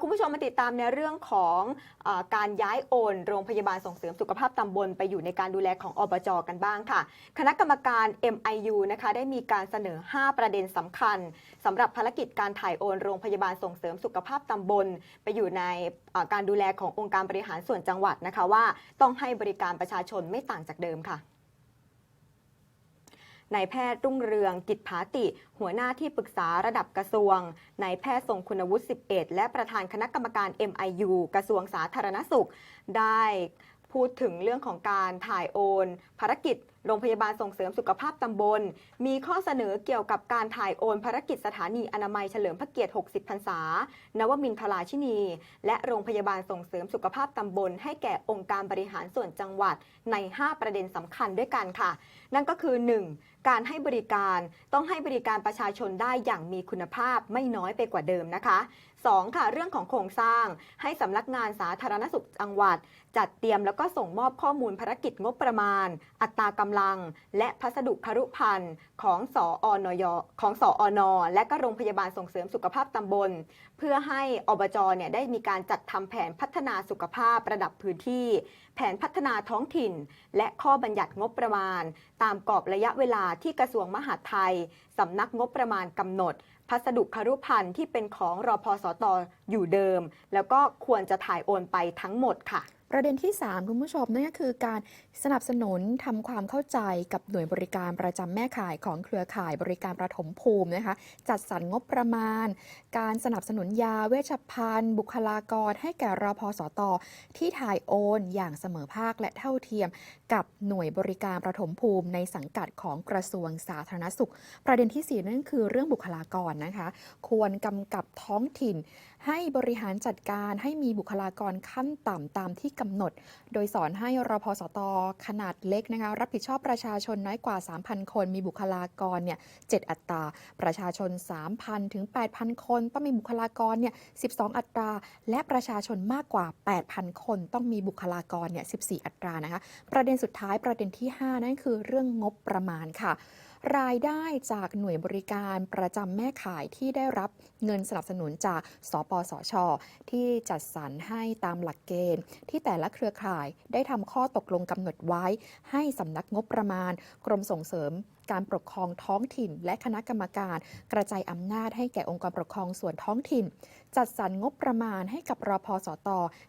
คุณผู้ชมมาติดตามในเรื่องของอการย้ายโอน โรงพยาบาลส่งเสริมสุขภาพตำบลไปอยู่ในการดูแลของอบจกันบ้างค่ะ คณะกรรมการ MIU นะคะได้มีการเสนอ 5 ประเด็นสำคัญสำหรับภารกิจการถ่ายโอน โรงพยาบาลส่งเสริมสุขภาพตำบล ไปอยู่ในการดูแลขององค์การบริหารส่วนจังหวัดนะคะว่า ต้องให้บริการประชาชนไม่ต่างจากเดิมค่ะ นายแพทย์รุ่งเรืองกิจผาติ หัวหน้าที่ปรึกษาระดับกระทรวงนายแพทย์ทรงคุณวุฒิ 11 และประธานคณะกรรมการ MIU กระทรวงสาธารณสุข ได้พูดถึงเรื่องของการถ่ายโอน ภารกิจ โรงพยาบาลส่งเสริมสุขภาพตำบล มีข้อเสนอเกี่ยวกับการถ่ายโอนภารกิจสถานีอนามัยเฉลิมพระเกียรติ 60 พรรษา นวมินทราชินี และโรงพยาบาลส่งเสริมสุขภาพตำบล ให้แก่องค์การบริหารส่วนจังหวัดใน 5 ประเด็นสำคัญด้วยกันค่ะ นั่นก็คือ 1. การให้บริการต้องให้บริการประชาชนได้อย่างมีคุณภาพไม่น้อยไปกว่าเดิมนะคะ 2. ค่ะเรื่องของโครงสร้าง ให้สำนักงานสาธารณสุขจังหวัด จัดเตรียมแล้วก็ส่งมอบข้อมูลภารกิจงบประมาณ อัตรากำลัง และพัสดุครุพันธ์ของสออนยของสออนและก็โรงพยาบาลส่งเสริมสุขภาพตำบล เพื่อให้อบจเนี่ยได้มีการจัดทำแผนพัฒนาสุขภาพระดับพื้นที่ แผนพัฒนาท้องถิ่น และข้อบัญญัติงบประมาณ ตามกรอบระยะเวลาที่กระทรวงมหาดไทยสำนักงบประมาณกำหนด พัสดุคารุพันธ์ที่เป็นของรอพสตอยู่เดิม แล้วก็ควรจะถ่ายโอนไปทั้งหมดค่ะ ประเด็นที่ 3 คุณผู้ชมนั่นก็คือการสนับสนุนทำความเข้าใจกับหน่วยบริการประจำแม่ข่ายของเครือข่ายบริการประถมภูมินะคะ จัดสรรงบประมาณ การสนับสนุนยาเวชภัณฑ์ บุคลากร ให้แก่รอพสตที่ถ่ายโอนอย่างเสมอภาคและเท่าเทียม กับหน่วยบริการประถมภูมิ ในสังกัดของกระทรวงสาธารณสุข ประเด็นที่ 4 นั่นคือเรื่องบุคลากรนะคะ ควรกำกับท้องถิ่น ให้บริหารจัดการให้มีบุคลากรขั้นต่ำตามที่กำหนด โดยสอนให้รพสตขนาดเล็กนะคะรับผิดชอบประชาชนน้อยกว่า 3,000 คน มีบุคลากรเนี่ย7อัตรา ประชาชน 3,000 ถึง 8,000 คน ต้องมีบุคลากรเนี่ย12 อัตรา และประชาชนมากกว่า 8,000 คน ต้องมีบุคลากรเนี่ย14 อัตรานะคะประเด็นสุดท้ายประเด็นที่ 5 นั่นคือเรื่องงบประมาณค่ะ รายได้จากหน่วยบริการประจำแม่ข่ายที่ได้รับเงินสนับสนุนจาก สปสช ที่จัดสรรให้ตามหลักเกณฑ์ ที่แต่ละเครือข่ายได้ทำข้อตกลงกำหนดไว้ ให้สำนักงบประมาณ กรมส่งเสริมการปกครองท้องถิ่น และคณะกรรมการ กระจายอำนาจให้แก่องค์กรปกครองส่วนท้องถิ่น จัดสรรงบประมาณให้กับรอพสต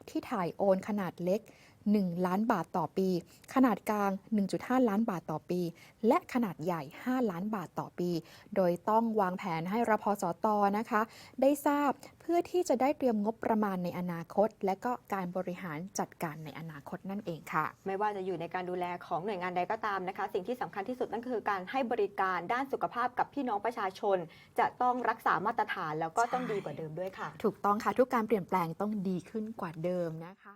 ที่ถ่ายโอนขนาดเล็ก 1 ล้านบาทต่อปี ขนาดกลาง 1.5 ล้านบาทต่อปี และขนาดใหญ่ 5 ล้านบาทต่อปี โดยต้องวางแผนให้รพสตนะคะ ได้ทราบเพื่อที่จะได้เตรียมงบประมาณในอนาคต และก็การบริหารจัดการในอนาคตนั่นเองค่ะ ไม่ว่าจะอยู่ในการดูแลของหน่วยงานใดก็ตามนะคะ สิ่งที่สำคัญที่สุดนั่นคือการให้บริการด้านสุขภาพกับพี่น้องประชาชน จะต้องรักษามาตรฐานแล้วก็ต้องใช่ดีกว่าเดิมด้วยค่ะ ถูกต้องค่ะทุกการเปลี่ยนแปลงต้องดีขึ้นกว่าเดิมนะคะ